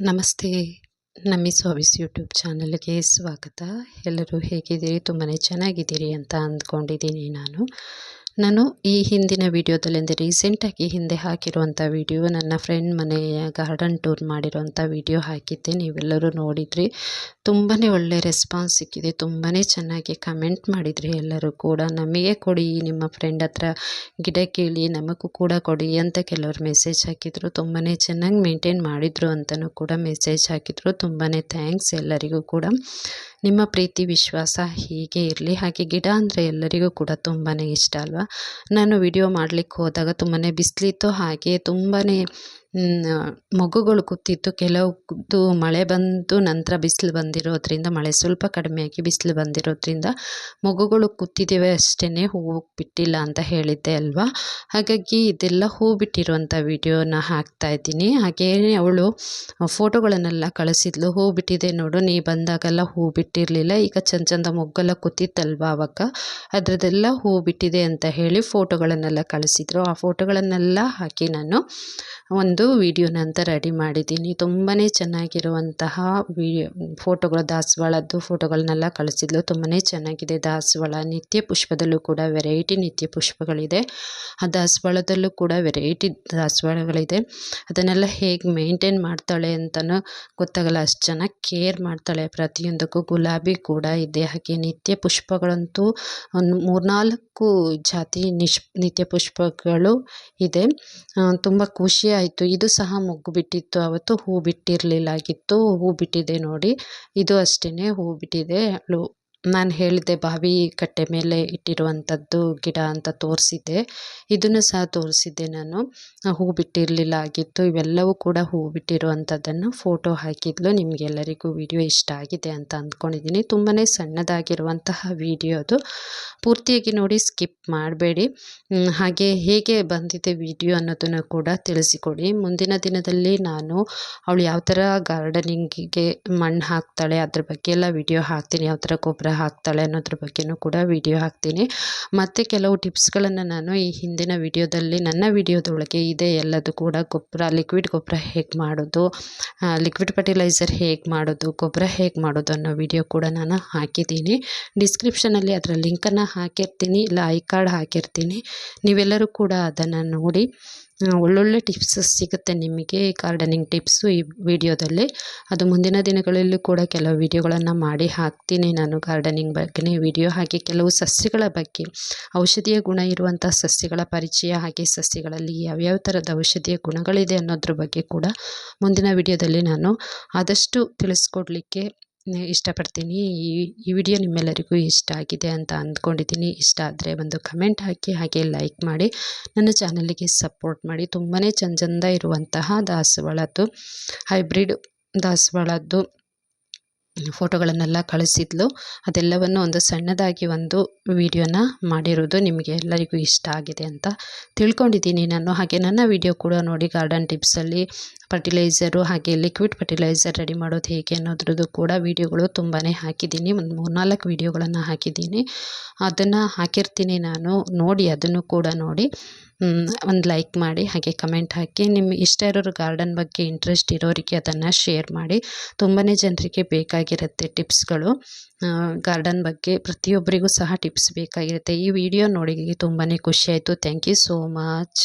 ನಮಸ್ತೆ ನಮ್ಮಿಸ್ hobbies YouTube ಚಾನಲ್ಗೆ ಸ್ವಾಗತ. ಎಲ್ಲರೂ ಹೇಗಿದ್ದೀರಿ? ತುಂಬಾ ಚೆನ್ನಾಗಿದ್ದೀರಿ ಅಂತ ಅಂದ್ಕೊಂಡಿದ್ದೀನಿ ನಾನು. ನಾನು ಈ ಹಿಂದಿನ ವಿಡಿಯೋದಲ್ಲಿ ಅಂದರೆ ರೀಸೆಂಟಾಗಿ ಹಿಂದೆ ಹಾಕಿರುವಂಥ ವಿಡಿಯೋ ನನ್ನ ಫ್ರೆಂಡ್ ಮನೆಯ ಗಾರ್ಡನ್ ಟೂರ್ ಮಾಡಿರುವಂಥ ವಿಡಿಯೋ ಹಾಕಿದ್ದೆ. ನೀವೆಲ್ಲರೂ ನೋಡಿದ್ರಿ. ತುಂಬಾ ಒಳ್ಳೆ ರೆಸ್ಪಾನ್ಸ್ ಸಿಕ್ಕಿದೆ. ತುಂಬಾ ಚೆನ್ನಾಗಿ ಕಮೆಂಟ್ ಮಾಡಿದ್ರಿ ಎಲ್ಲರೂ ಕೂಡ. ನಮಗೆ ಕೊಡಿ, ನಿಮ್ಮ ಫ್ರೆಂಡ್ ಹತ್ರ ಗಿಡ ಕೇಳಿ, ನಮಗೂ ಕೂಡ ಕೊಡಿ ಅಂತ ಕೆಲವರು ಮೆಸೇಜ್ ಹಾಕಿದರು. ತುಂಬಾ ಚೆನ್ನಾಗಿ ಮೇಂಟೈನ್ ಮಾಡಿದರು ಅಂತಲೂ ಕೂಡ ಮೆಸೇಜ್ ಹಾಕಿದರು. ತುಂಬಾ ಥ್ಯಾಂಕ್ಸ್ ಎಲ್ಲರಿಗೂ ಕೂಡ. ನಿಮ್ಮ ಪ್ರೀತಿ, ವಿಶ್ವಾಸ ಹೀಗೆ ಇರಲಿ. ಹಾಗೆ ಗಿಡ ಅಂದರೆ ಎಲ್ಲರಿಗೂ ಕೂಡ ತುಂಬಾ ಇಷ್ಟ ಅಲ್ವಾ? ನಾನು ವಿಡಿಯೋ ಮಾಡಲಿಕ್ಕೆ ಹೋದಾಗ ತುಂಬಾ ಬಿಸಿಲಿತ್ತು. ಹಾಗೆ ತುಂಬಾ ಮೊಗ್ಗುಗಳು ಕೂತಿತ್ತು. ಕೆಲವು ಮಳೆ ಬಂದು ನಂತರ ಬಿಸಿಲು ಬಂದಿರೋದ್ರಿಂದ, ಮಳೆ ಸ್ವಲ್ಪ ಕಡಿಮೆಯಾಗಿ ಬಿಸಿಲು ಬಂದಿರೋದ್ರಿಂದ ಮೊಗ್ಗುಗಳು ಕೂತಿದ್ದೇವೆ ಅಷ್ಟೇ ಹೂವು ಬಿಟ್ಟಿಲ್ಲ ಅಂತ ಹೇಳಿದ್ದೆ ಅಲ್ವಾ? ಹಾಗಾಗಿ ಇದೆಲ್ಲ ಹೂ ಬಿಟ್ಟಿರುವಂಥ ವಿಡಿಯೋನ ಹಾಕ್ತಾ ಇದ್ದೀನಿ. ಹಾಗೇ ಅವಳು ಫೋಟೋಗಳನ್ನೆಲ್ಲ ಕಳಿಸಿದ್ಲು. ಹೂ ಬಿಟ್ಟಿದೆ ನೋಡು, ನೀ ಬಂದಾಗೆಲ್ಲ ಹೂ ಬಿಟ್ಟಿರಲಿಲ್ಲ. ಈಗ ಚಂದ ಚಂದ ಮೊಗ್ಗೆಲ್ಲ ಕೂತಿತ್ತಲ್ವ ಅವಾಗ? ಅದರದೆಲ್ಲ ಹೂ ಬಿಟ್ಟಿದೆ ಅಂತ ಹೇಳಿ ಫೋಟೋಗಳನ್ನೆಲ್ಲ ಕಳಿಸಿದ್ರು. ಆ ಫೋಟೋಗಳನ್ನೆಲ್ಲ ಹಾಕಿ ನಾನು ಒಂದು ವಿಡಿಯೋನ ನಂತರ ರೆಡಿ ಮಾಡಿದ್ದೀನಿ. ತುಂಬಾ ಚೆನ್ನಾಗಿರುವಂತಹ ವಿಡಿಯೋ, ಫೋಟೋಗಳು, ದಾಸವಾಳದ್ದು ಫೋಟೋಗಳನ್ನೆಲ್ಲ ಕಳಿಸಿದ್ಲು. ತುಂಬಾ ಚೆನ್ನಾಗಿದೆ ದಾಸವಾಳ. ನಿತ್ಯ ಪುಷ್ಪದಲ್ಲೂ ಕೂಡ ವೆರೈಟಿ ನಿತ್ಯ ಪುಷ್ಪಗಳಿದೆ. ಆ ದಾಸವಾಳದಲ್ಲೂ ಕೂಡ ವೆರೈಟಿ ದಾಸವಾಳಗಳಿದೆ. ಅದನ್ನೆಲ್ಲ ಹೇಗೆ ಮೇಂಟೈನ್ ಮಾಡ್ತಾಳೆ ಅಂತಲೂ ಗೊತ್ತಾಗಲ್ಲ. ಅಷ್ಟು ಚೆನ್ನಾಗಿ ಕೇರ್ ಮಾಡ್ತಾಳೆ. ಪ್ರತಿಯೊಂದಕ್ಕೂ ಗುಲಾಬಿ ಕೂಡ ಇದೆ. ಹಾಗೆ ನಿತ್ಯ ಪುಷ್ಪಗಳಂತೂ ಒಂದು ಮೂರ್ನಾಲ್ಕು ಜಾತಿ ನಿಶ್, ನಿತ್ಯ ಪುಷ್ಪಗಳು ಇದೆ. ತುಂಬ ಖುಷಿ ಆಯಿತು ಇದು ಸಹ ಮೊಗ್ಗು ಬಿಟ್ಟಿತ್ತು ಅವತ್ತು ಹೂ ಬಿಟ್ಟಿರಲಿಲ್ಲಾಗಿತ್ತು. ಹೂ ಬಿಟ್ಟಿದೆ ನೋಡಿ. ಇದು ಅಷ್ಟೇ ಹೂ ಬಿಟ್ಟಿದೆ. ನಾನು ಹೇಳಿದೆ ಬಾವಿ ಕಟ್ಟೆ ಮೇಲೆ ಇಟ್ಟಿರುವಂಥದ್ದು ಗಿಡ ಅಂತ ತೋರಿಸಿದ್ದೆ ಇದನ್ನು ಸಹ ತೋರಿಸಿದ್ದೆ ನಾನು. ಹೂ ಬಿಟ್ಟಿರಲಿಲ್ಲ ಆಗಿತ್ತು ಇವೆಲ್ಲವೂ ಕೂಡ ಹೂ ಬಿಟ್ಟಿರುವಂಥದ್ದನ್ನು ಫೋಟೋ ಹಾಕಿದ್ಲು. ನಿಮಗೆಲ್ಲರಿಗೂ ವಿಡಿಯೋ ಇಷ್ಟ ಆಗಿದೆ ಅಂತ ಅಂದ್ಕೊಂಡಿದ್ದೀನಿ. ತುಂಬಾ ಸಣ್ಣದಾಗಿರುವಂತಹ ವಿಡಿಯೋ ಅದು. ಪೂರ್ತಿಯಾಗಿ ನೋಡಿ ಸ್ಕಿಪ್ ಮಾಡಬೇಡಿ. ಹಾಗೆ ಹೇಗೆ ಬಂದಿದೆ ವಿಡಿಯೋ ಅನ್ನೋದನ್ನು ಕೂಡ ತಿಳಿಸಿಕೊಡಿ. ಮುಂದಿನ ದಿನದಲ್ಲಿ ನಾನು ಅವಳು ಯಾವ ಥರ ಗಾರ್ಡನಿಂಗಿಗೆ ಮಣ್ಣು ಹಾಕ್ತಾಳೆ, ಅದ್ರ ಬಗ್ಗೆ ಎಲ್ಲ ವಿಡಿಯೋ ಹಾಕ್ತೀನಿ, ಯಾವ ಥರ ಗೊಬ್ಬರ ಹಾಕ್ತಾಳೆ ಅನ್ನೋದ್ರ ಬಗ್ಗೆಯೂ ಕೂಡ ವಿಡಿಯೋ ಹಾಕ್ತೀನಿ. ಮತ್ತು ಕೆಲವು ಟಿಪ್ಸ್ಗಳನ್ನು ನಾನು ಈ ಹಿಂದಿನ ವಿಡಿಯೋದಲ್ಲಿ, ನನ್ನ ವಿಡಿಯೋದೊಳಗೆ ಇದೆ ಎಲ್ಲದು ಕೂಡ ಗೊಬ್ಬರ, ಲಿಕ್ವಿಡ್ ಗೊಬ್ಬರ ಹೇಗೆ ಮಾಡೋದು ಲಿಕ್ವಿಡ್ ಫರ್ಟಿಲೈಸರ್ ಹೇಗೆ ಮಾಡೋದು, ಗೊಬ್ಬರ ಹೇಗೆ ಮಾಡೋದು ಅನ್ನೋ ವಿಡಿಯೋ ಕೂಡ ನಾನು ಹಾಕಿದ್ದೀನಿ. ಡಿಸ್ಕ್ರಿಪ್ಷನಲ್ಲಿ ಅದರ ಲಿಂಕನ್ನು ಹಾಕಿರ್ತೀನಿ, ಇಲ್ಲ ಐ ಕಾರ್ಡ್ ಹಾಕಿರ್ತೀನಿ. ನೀವೆಲ್ಲರೂ ಕೂಡ ಅದನ್ನು ನೋಡಿ ಒಳ್ಳೊಳ್ಳೆ ಟಿಪ್ಸ್ ಸಿಗುತ್ತೆ ನಿಮಗೆ ಗಾರ್ಡನಿಂಗ್ ಟಿಪ್ಸು ಈ ವಿಡಿಯೋದಲ್ಲಿ ಅದು ಮುಂದಿನ ದಿನಗಳಲ್ಲೂ ಕೂಡ ಕೆಲವು ವಿಡಿಯೋಗಳನ್ನು ಮಾಡಿ ಹಾಕ್ತೀನಿ ನಾನು ಗಾರ್ಡನಿಂಗ್ ಬಗ್ಗೆ ವಿಡಿಯೋ ಹಾಗೆ ಕೆಲವು ಸಸ್ಯಗಳ ಬಗ್ಗೆ, ಔಷಧೀಯ ಗುಣ ಇರುವಂಥ ಸಸ್ಯಗಳ ಪರಿಚಯ ಹಾಗೆ ಸಸ್ಯಗಳಲ್ಲಿ ಯಾವ್ಯಾವ ಥರದ ಔಷಧೀಯ ಗುಣಗಳಿದೆ ಅನ್ನೋದ್ರ ಬಗ್ಗೆ ಕೂಡ ಮುಂದಿನ ವಿಡಿಯೋದಲ್ಲಿ ನಾನು ಆದಷ್ಟು ತಿಳಿಸ್ಕೊಡ್ಲಿಕ್ಕೆ ಇಷ್ಟಪಡ್ತೀನಿ. ಈ ಈ ವಿಡಿಯೋ ನಿಮ್ಮೆಲ್ಲರಿಗೂ ಇಷ್ಟ ಆಗಿದೆ ಅಂತ ಅಂದ್ಕೊಂಡಿದ್ದೀನಿ. ಇಷ್ಟ ಆದರೆ ಒಂದು ಕಮೆಂಟ್ ಹಾಕಿ, ಹಾಗೆ ಲೈಕ್ ಮಾಡಿ. ನನ್ನ ಚಾನಲಿಗೆ ಸಪೋರ್ಟ್ ಮಾಡಿ. ತುಂಬಾ ಚಂದ ಇರುವಂತಹ ದಾಸವಾಳದ್ದು, ಹೈಬ್ರಿಡ್ ದಾಸವಾಳದ್ದು ಫೋಟೋಗಳನ್ನೆಲ್ಲ ಕಳಿಸಿದ್ಲು. ಅದೆಲ್ಲವನ್ನು ಒಂದು ಸಣ್ಣದಾಗಿ ಒಂದು ವಿಡಿಯೋನ ಮಾಡಿರೋದು ನಿಮಗೆ ಎಲ್ಲರಿಗೂ ಇಷ್ಟ ಆಗಿದೆ ಅಂತ ತಿಳ್ಕೊಂಡಿದ್ದೀನಿ ನಾನು. ಹಾಗೆ ನನ್ನ ವಿಡಿಯೋ ಕೂಡ ನೋಡಿ ಗಾರ್ಡನ್ ಟಿಪ್ಸಲ್ಲಿ ಫರ್ಟಿಲೈಸರು ಹಾಗೆ ಲಿಕ್ವಿಡ್ ಫರ್ಟಿಲೈಸರ್ ರೆಡಿ ಮಾಡೋದು ಹೇಗೆ ಅನ್ನೋದ್ರದ್ದು ಕೂಡ ವೀಡಿಯೋಗಳು ತುಂಬಾ ಹಾಕಿದ್ದೀನಿ. ಒಂದು ಮೂರ್ನಾಲ್ಕು ವಿಡಿಯೋಗಳನ್ನು ಹಾಕಿದ್ದೀನಿ. ಅದನ್ನು ಹಾಕಿರ್ತೀನಿ ನಾನು. ನೋಡಿ, ಅದನ್ನು ಕೂಡ ನೋಡಿ. ಒಂದು ಲೈಕ್ ಮಾಡಿ, ಹಾಗೆ ಕಮೆಂಟ್ ಹಾಕಿ. ನಿಮ್ಗೆ ಇಷ್ಟ ಇರೋರು ಗಾರ್ಡನ್ ಬಗ್ಗೆ ಇಂಟ್ರೆಸ್ಟ್ ಇರೋರಿಗೆ ಅದನ್ನು ಶೇರ್ ಮಾಡಿ. ತುಂಬಾ ಜನರಿಗೆ ಬೇಕಾಗಿರುತ್ತೆ ಟಿಪ್ಸ್ಗಳು ಗಾರ್ಡನ್ ಬಗ್ಗೆ ಪ್ರತಿಯೊಬ್ಬರಿಗೂ ಸಹ ಟಿಪ್ಸ್ ಬೇಕಾಗಿರುತ್ತೆ. ಈ ವಿಡಿಯೋ ನೋಡಿ ತುಂಬಾ ಖುಷಿಯಾಯಿತು ಥ್ಯಾಂಕ್ ಯು ಸೋ ಮಚ್